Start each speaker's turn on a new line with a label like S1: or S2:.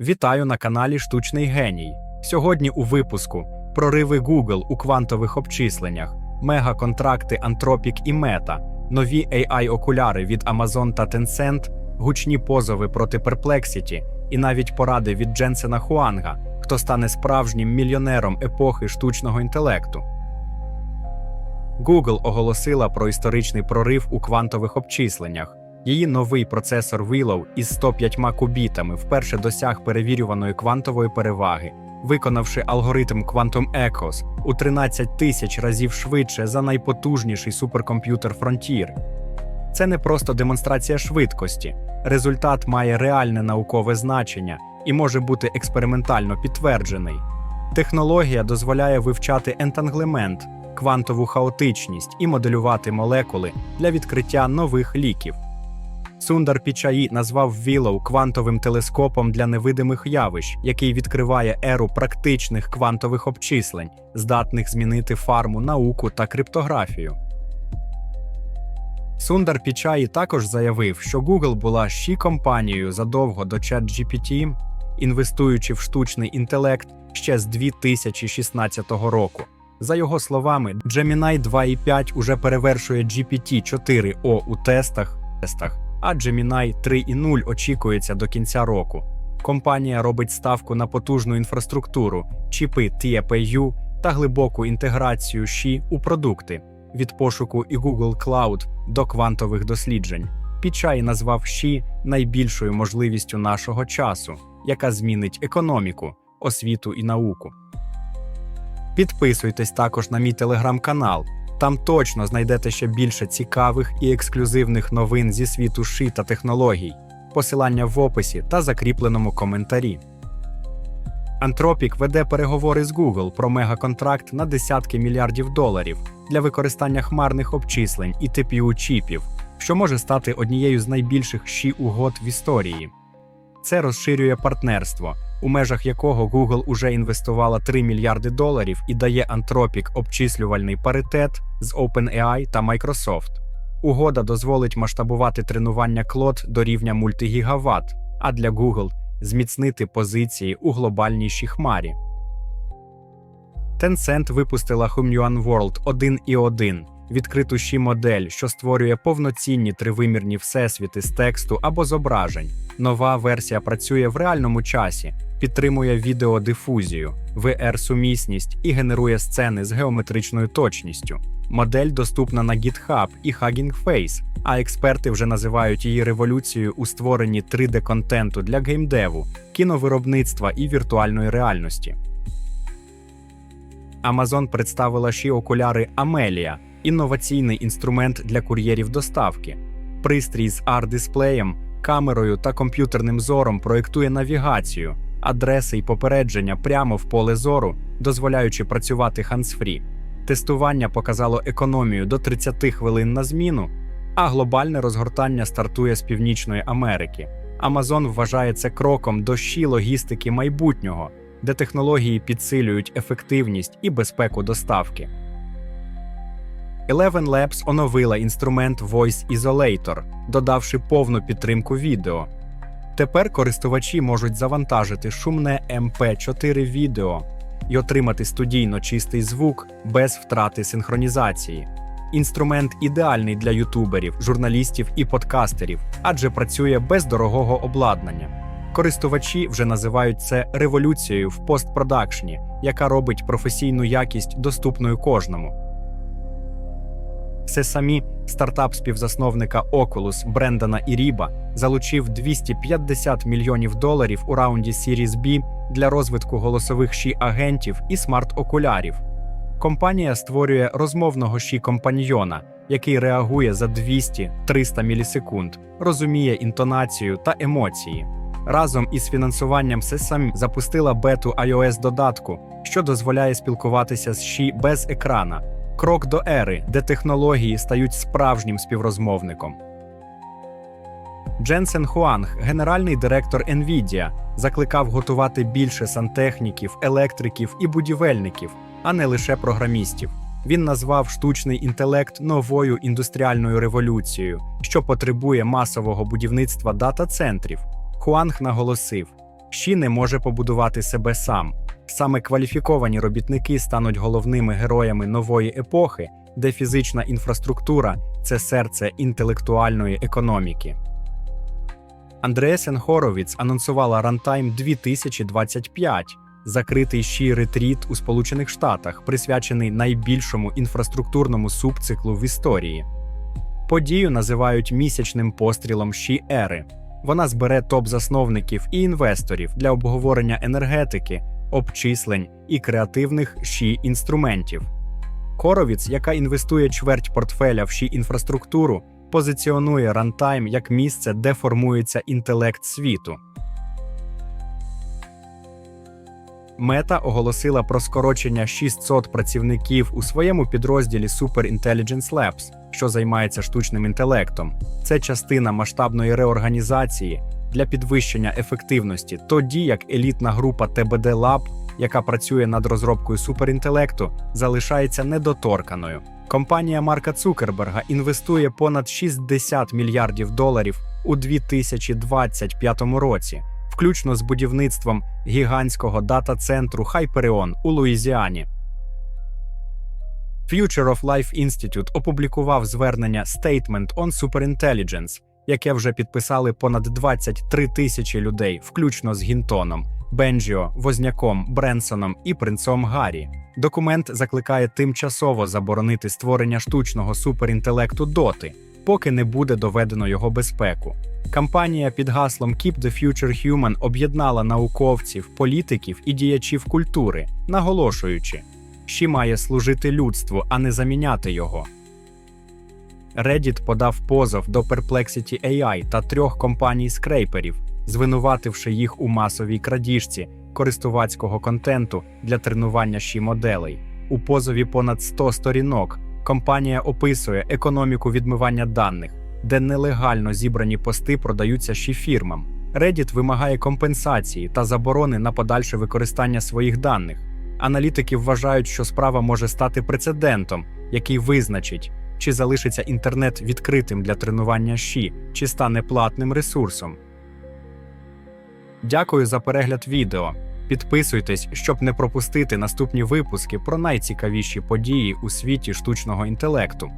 S1: Вітаю на каналі Штучний Геній. Сьогодні у випуску прориви Google у квантових обчисленнях, мегаконтракти Anthropic і Meta, нові AI-окуляри від Amazon та Tencent, гучні позови проти Perplexity і навіть поради від Дженсена Хуанга, хто стане справжнім мільйонером епохи штучного інтелекту. Google оголосила про історичний прорив у квантових обчисленнях. Її новий процесор Willow із 105 кубітами вперше досяг перевірюваної квантової переваги, виконавши алгоритм Quantum Echoes у 13 тисяч разів швидше за найпотужніший суперкомп'ютер Frontier. Це не просто демонстрація швидкості. Результат має реальне наукове значення і може бути експериментально підтверджений. Технологія дозволяє вивчати ентанглемент, квантову хаотичність і моделювати молекули для відкриття нових ліків. Сундар Пічаї назвав Willow квантовим телескопом для невидимих явищ, який відкриває еру практичних квантових обчислень, здатних змінити фарму, науку та криптографію. Сундар Пічаї також заявив, що Google була ще компанією задовго до ChatGPT, інвестуючи в штучний інтелект ще з 2016 року. За його словами, Gemini 2.5 уже перевершує GPT-4o у тестах, тестах, а Gemini 3.0 очікується до кінця року. Компанія робить ставку на потужну інфраструктуру, чіпи TPU та глибоку інтеграцію ШІ у продукти від пошуку і Google Cloud до квантових досліджень. Пічай назвав ШІ найбільшою можливістю нашого часу, яка змінить економіку, освіту і науку. Підписуйтесь також на мій телеграм-канал. Там точно знайдете ще більше цікавих і ексклюзивних новин зі світу ши та технологій. Посилання в описі та закріпленому коментарі. Anthropic веде переговори з Google про мегаконтракт на десятки мільярдів доларів для використання хмарних обчислень і tpu чіпів, що може стати однією з найбільших ші угод в історії. Це розширює партнерство, у межах якого Google уже інвестувала 3 мільярди доларів і дає Anthropic обчислювальний паритет з OpenAI та Microsoft. Угода дозволить масштабувати тренування Claude до рівня мультигігават, а для Google зміцнити позиції у глобальнішій хмарі. Tencent випустила Hunyuan World 1.1 відкриту ші модель, що створює повноцінні тривимірні всесвіти з тексту або зображень. Нова версія працює в реальному часі, підтримує відеодифузію, VR-сумісність і генерує сцени з геометричною точністю. Модель доступна на GitHub і Hugging Face, а експерти вже називають її революцією у створенні 3D-контенту для геймдеву, кіновиробництва і віртуальної реальності. Amazon представила ще окуляри Amelia – інноваційний інструмент для кур'єрів доставки. Пристрій з AR-дисплеєм, камерою та комп'ютерним зором проєктує навігацію, адреси й попередження прямо в поле зору, дозволяючи працювати хансфрі. Тестування показало економію до 30 хвилин на зміну, а глобальне розгортання стартує з Північної Америки. Amazon вважає це кроком до щі логістики майбутнього, де технології підсилюють ефективність і безпеку доставки. Eleven Labs оновила інструмент Voice Isolator, додавши повну підтримку відео. Тепер користувачі можуть завантажити шумне MP4 відео і отримати студійно чистий звук без втрати синхронізації. Інструмент ідеальний для ютуберів, журналістів і подкастерів, адже працює без дорогого обладнання. Користувачі вже називають це революцією в постпродакшні, яка робить професійну якість доступною кожному. Sesame, стартап співзасновника Oculus Брендана Іріба, залучив 250 мільйонів доларів у раунді Series B для розвитку голосових ші агентів і смарт-окулярів. Компанія створює розмовного ші компаньйона, який реагує за 200-300 мілісекунд, розуміє інтонацію та емоції. Разом із фінансуванням Sesame запустила бету iOS додатку, що дозволяє спілкуватися з ші без екрана. Крок до ери, де технології стають справжнім співрозмовником. Дженсен Хуанг, генеральний директор NVIDIA, закликав готувати більше сантехніків, електриків і будівельників, а не лише програмістів. Він назвав штучний інтелект новою індустріальною революцією, що потребує масового будівництва дата-центрів. Хуанг наголосив: Ші не може побудувати себе сам. Саме кваліфіковані робітники стануть головними героями нової епохи, де фізична інфраструктура це серце інтелектуальної економіки. Андреасен Хоровіц анонсувала Runtime 2025, закритий щі ретріт у Сполучених Штатах, присвячений найбільшому інфраструктурному субциклу в історії. Подію називають місячним пострілом щі ери. Вона збере топ-засновників і інвесторів для обговорення енергетики, обчислень і креативних щі інструментів. Коровіц, яка інвестує чверть портфеля в щі інфраструктуру, позиціонує Runtime як місце, де формується інтелект світу. Мета оголосила про скорочення 600 працівників у своєму підрозділі Super Intelligence Labs, що займається штучним інтелектом. Це частина масштабної реорганізації для підвищення ефективності, тоді як елітна група TBD Lab, яка працює над розробкою суперінтелекту, залишається недоторканою. Компанія Марка Цукерберга інвестує понад 60 мільярдів доларів у 2025 році, включно з будівництвом гігантського дата-центру Хайперіон у Луїзіані. Future of Life Institute опублікував звернення Statement on Superintelligence, яке вже підписали понад 23 тисячі людей, включно з Гінтоном, Бенджіо, Возняком, Бренсоном і принцом Гаррі. Документ закликає тимчасово заборонити створення штучного суперінтелекту доти, поки не буде доведено його безпеку. Кампанія під гаслом Keep the Future Human об'єднала науковців, політиків і діячів культури, наголошуючи, що має служити людству, а не заміняти його. Reddit подав позов до Perplexity AI та трьох компаній скрейперів, звинувативши їх у масовій крадіжці користувацького контенту для тренування щі моделей. У позові понад 100 сторінок компанія описує економіку відмивання даних, де нелегально зібрані пости продаються ще фірмам. Reddit вимагає компенсації та заборони на подальше використання своїх даних. Аналітики вважають, що справа може стати прецедентом, який визначить, чи залишиться інтернет відкритим для тренування щі, чи стане платним ресурсом. Дякую за перегляд відео. Підписуйтесь, щоб не пропустити наступні випуски про найцікавіші події у світі штучного інтелекту.